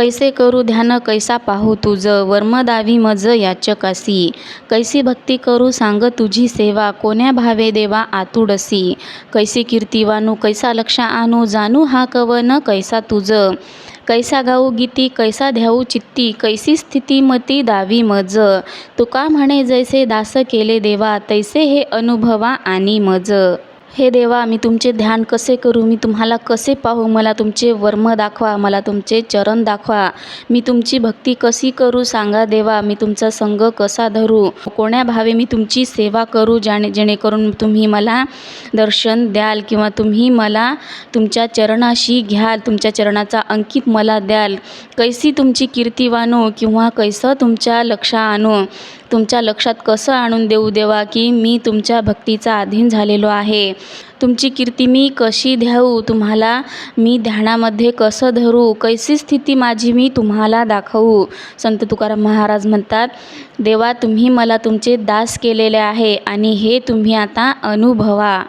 कैसे करू ध्यान कैसा पाहू तुझं? वर्मदावी मज याचकासी कैसी भक्ती करू सांग तुझी सेवा? कोण्या भावे देवा आतुडसी? कैसी कीर्तिवानू कैसा लक्ष आणू? जाणू हा कवन कैसा तुझं? कैसा गाऊ गीती कैसा ध्याऊ चित्ती? कैसी स्थिती मती दावी मज? तुका म्हणे जैसे दास केले देवा तैसे हे अनुभवा आणि मज. हे देवा मी तुमचे ध्यान कसे करू? मी तुम्हाला कसे पाहू? मला तुमचे वर्म दाखवा मला तुमचे चरण दाखवा. मी तुमची भक्ती कशी करू? सांगा देवा मी तुमचा संग कसा धरू? कोण्या भावे मी तुमची सेवा करू जाणे जेणेकरून तुम्ही मला दर्शन द्याल किंवा तुम्ही मला तुमच्या चरणाशी घ्याल तुमच्या चरणाचा अंकित मला द्याल? कैसी तुमची कीर्ती वाणू किंवा कैसं तुमच्या लक्षा आणू? तुमच्या लक्षात कसं आणून देऊ देवा की मी तुमच्या भक्तीचा अधीन झालेलो आहे? तुमची कीर्ती मी कशी द्याऊ? तुम्हाला मी ध्यानामध्ये कसं धरू? कैसी स्थिती माझी मी तुम्हाला दाखवू? संत तुकाराम महाराज म्हणतात देवा तुम्ही मला तुमचे दास केलेले आहे आणि हे तुम्ही आता अनुभवा.